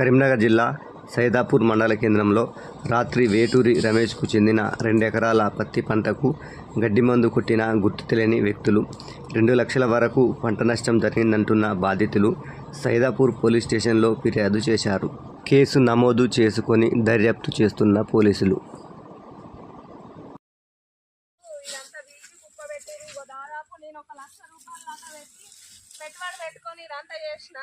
కరీంనగర్ జిల్లా సైదాపూర్ మండల కేంద్రంలో రాత్రి వేటూరి రమేష్కు చెందిన రెండెకరాల పత్తి పంటకు గడ్డి మందు కొట్టిన గుర్తు తెలియని వ్యక్తులు. రెండు లక్షల వరకు పంట నష్టం జరిగిందంటున్న బాధితులు సైదాపూర్ పోలీస్ స్టేషన్లో ఫిర్యాదు చేశారు. కేసు నమోదు చేసుకొని దర్యాప్తు చేస్తున్న పోలీసులు. దాదాపు నేను ఒక లక్ష పెట్టుబడి పెట్టుకొని ఇదంతా చేసిన.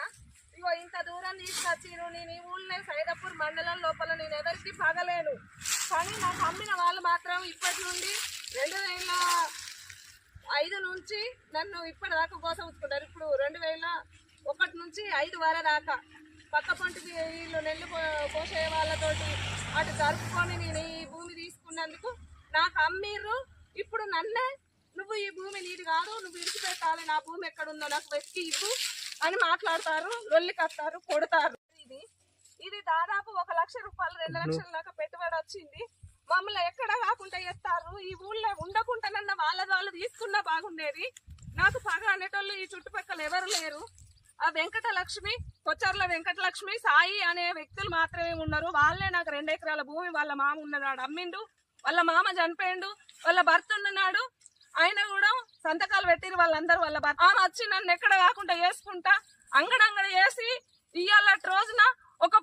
ఇగో ఇంత దూరం తీసుకొచ్చిరు నేను ఈ ఊళ్ళో సైదాపూర్ మండలం లోపల నేను ఎవరికి పగలేను కానీ నాకు అమ్మిన వాళ్ళు మాత్రం ఇప్పటి నుండి రెండు వేల ఐదు నుంచి నన్ను ఇప్పటిదాకా కోసం ఉంచుకుంటారు ఇప్పుడు రెండు వేల ఒకటి నుంచి ఐదు వర దాకా. పక్క పంటకి వీళ్ళు నెల్లు పో- పోసే వాళ్ళతోటి అటు జరుపుకొని నేను ఈ భూమి తీసుకున్నందుకు నాకు అమ్మిర్రు. ఇప్పుడు నన్నే నువ్వు ఈ భూమి నీది కాదు నువ్వు విడిచిపెట్టాలి. నా భూమి ఎక్కడుందో నాకు వెతికి ఇవ్వు. అని మాట్లాడతారు లొల్లికత్తారు కొడతారు. ఇది ఇది దాదాపు ఒక లక్ష రూపాయలు రెండు లక్షల దాకా పెట్టుబడి వచ్చింది. మమ్మల్ని ఎక్కడ కాకుండా చేస్తారు ఈ ఊళ్ళో ఉండకుండానన్న వాళ్ళ వాళ్ళు తీసుకున్నా బాగుండేది. నాకు పగ అనేటోళ్ళు ఈ చుట్టుపక్కల ఎవరు లేరు. ఆ వెంకటలక్ష్మి కొచ్చర్ల వెంకటలక్ష్మి సాయి అనే వ్యక్తులు మాత్రమే ఉన్నారు. వాళ్ళే నాకు రెండు ఎకరాల భూమి వాళ్ళ మామ ఉన్నదాడు అమ్మిండు వాళ్ళ మామ చనిపోయిండు వాళ్ళ భర్త ఉన్ననాడు ఆయన కూడా సంతకాలు పెట్టిరు వాళ్ళందరూ వాళ్ళ భర్త. ఆమె వచ్చి నన్ను ఎక్కడ కాకుండా వేసుకుంటా అంగడంగడ వేసి ఇవాళ రోజున ఒక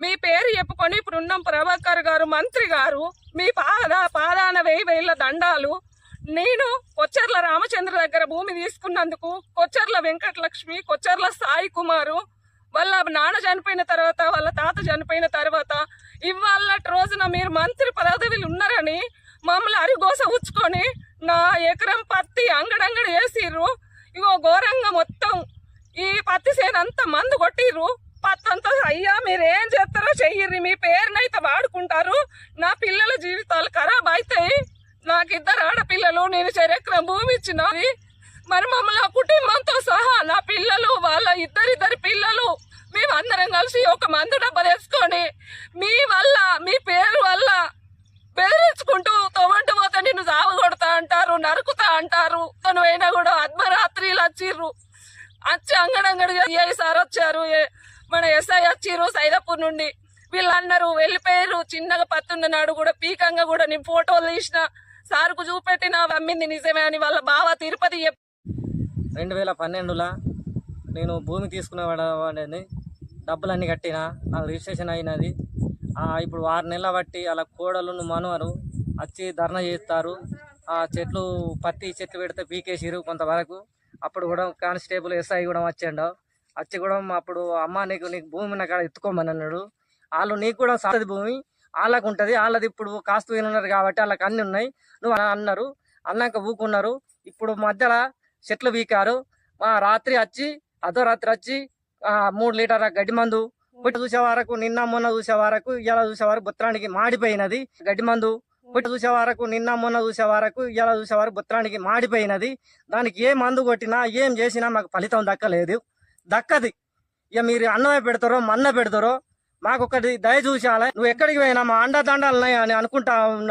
మీ పేరు చెప్పుకొని ఇప్పుడు ఉన్న ప్రభాకర్ గారు మంత్రి గారు మీ పాద పాదాన వెయ్యి వేల దండాలు. నేను కొచ్చర్ల రామచంద్ర దగ్గర భూమి తీసుకున్నందుకు కొచ్చర్ల వెంకటలక్ష్మి కొచ్చర్ల సాయి కుమారు వాళ్ళ నాన్న చనిపోయిన తర్వాత వాళ్ళ తాత చనిపోయిన తర్వాత ఇవాళ రోజున మీరు మంత్రి పదవిలు ఉన్నారని దోస ఉంచుకొని నా ఎకరం పత్తి అంగడంగడి వేసిర్రు. ఇగో ఘోరంగా మొత్తం ఈ పత్తి చేను అంతా మందు కొట్టిర్రు. పత్తంతా అయ్యా మీరు ఏం చేస్తారో చెయ్యిర్రి. మీ పేరునైతే వాడుకుంటారు. నా పిల్లల జీవితాలు ఖరాబ్ అవుతాయి నాకు ఇద్దరు ఆడపిల్లలు నేను చరిత్రం భూమి ఇచ్చినది. మరి మమ్మల్ని కుటుంబంతో సహా నా పిల్లలు వాళ్ళ ఇద్దరిద్దరి పిల్లలు మేము అందరం కలిసి ఒక మందు డబ్బా తెచ్చుకొని మీ వల్ల మీ పేరు వల్ల బెదిరించుకుంటూ తొమంటు అంటారు నరుకుతా అంటారు. తను అయినా కూడా అర్ధరాత్రిలు వచ్చిర్రు. వచ్చి అంగడంగడిగా ఏ సార్ వచ్చారు మన ఎస్ఐ వచ్చిర్రు సైదాపూర్ నుండి. వీళ్ళు అన్నారు వెళ్ళిపోయారు చిన్నగా పత్తున్న నాడు కూడా పీకంగా కూడా నేను ఫోటోలు తీసిన. సార్కు చూపెట్టిన అమ్మింది నిజమే అని వాళ్ళ బావ తిరుపతి చెప్ రెండు వేల పన్నెండులో నేను భూమి తీసుకునేవాడని డబ్బులన్నీ కట్టిన నాకు రిజిస్ట్రేషన్ అయినది. ఇప్పుడు ఆరు నెలల బట్టి అలా కోడలు మనవరు వచ్చి ధర్నా చేస్తారు. చెట్లు పత్తి చెట్లు పెడితే పీకేసిరు కొంతవరకు. అప్పుడు కూడా కానిస్టేబుల్ ఎస్ఐ కూడా వచ్చిండు. వచ్చి కూడా అప్పుడు అమ్మ నీకు నీకు భూమి నాకు ఎత్తుకోమని అన్నాడు వాళ్ళు నీకు కూడా సత్తది భూమి వాళ్ళకు ఉంటుంది. వాళ్ళది ఇప్పుడు కాస్త ఉన్నారు కాబట్టి వాళ్ళకి అన్ని ఉన్నాయి. నువ్వు అన్నారు. అన్నాక ఊకున్నారు. ఇప్పుడు మధ్యలో చెట్లు వీకారు మా రాత్రి వచ్చి అర్ధ రాత్రి వచ్చి మూడు లీటర్ల గడ్డి మందు చూసే వరకు నిన్న మొన్న చూసే వరకు ఇలా చూసే వరకు బుత్రానికి మాడిపోయినది గడ్డి మందు. ఇప్పుడు చూసే వరకు నిన్న మొన్న చూసే వరకు ఇలా చూసే వరకు బుత్రానికి మాడిపోయినది. దానికి ఏ మందు కొట్టినా ఏం చేసినా మాకు ఫలితం దక్కలేదు. దక్కది. ఇక మీరు అన్నమే పెడతారో మన్న పెడతారో మాకు ఒకటి దయ చూసాలి నువ్వు ఎక్కడికి పోయినా మా అండదండాలు అని అనుకుంటా